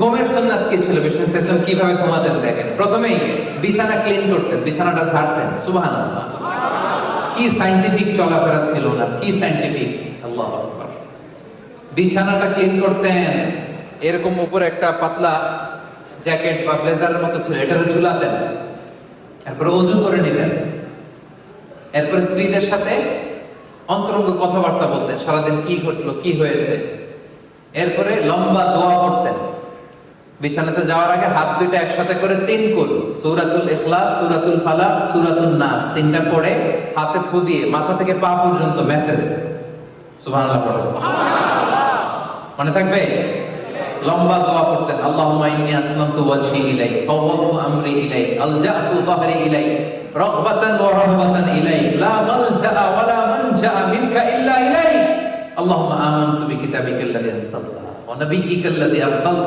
ঘুমের সুন্নাত কি ছিল বিষ্ণু ইসলাম কীভাবে ঘুমাতেন দেখেন? প্রথমেই বিছানা ক্লিন করতেন, বিছানাটা ঝাড়তেন, সুবহানাল্লাহ। কি সাইন্টিফিক চলাফেরা ছিল না কি সাইন্টিফিক? আল্লাহ বিছানাটা ক্লিন করতেন, এরকম উপরে একটা পাতলা জ্যাকেট বা ব্লেজারের মতো ছিল, এটারে ঝুলাতেন। এরপরে অজু করে নিতেন। এরপরে স্ত্রীদের সাথে অন্তরঙ্গ কথাবার্তা বলতেন, সারাদিন কি ঘটলো, কি হয়েছে। এরপরে লম্বা দোয়া করতেন বিছানাতে যাওয়ার আগে হাত দুইটা একসাথে করে তিন কুল সুরাতুল ইখলাস সুরাতুল ফালাক সুরাতুল নাস। তিনটা পড়ে হাতে ফু দিয়ে মাথা থেকে পা পর্যন্ত মেসেজ সুবহানাল্লাহ পড়ো। মনে থাকবে? লম্বা দোয়া করতেন আল্লাহুম্মা ইন্নী আসলামতু ওয়াজহি ইলাইক ফাওয়াদতু আমরি ইলাইক আলজাতু যাহরি ইলাইক রাগবাতান ওয়া রাহবাতান ইলাইক লা মালজা ওয়া লা মানজা মিনকা ইল্লা ইলাইক। আল্লাহুম্মা আমানতু বিকিতাবিকাল্লাযী আনসালতা ওয়া নাবিয়িকাল্লাযী আরসালতা।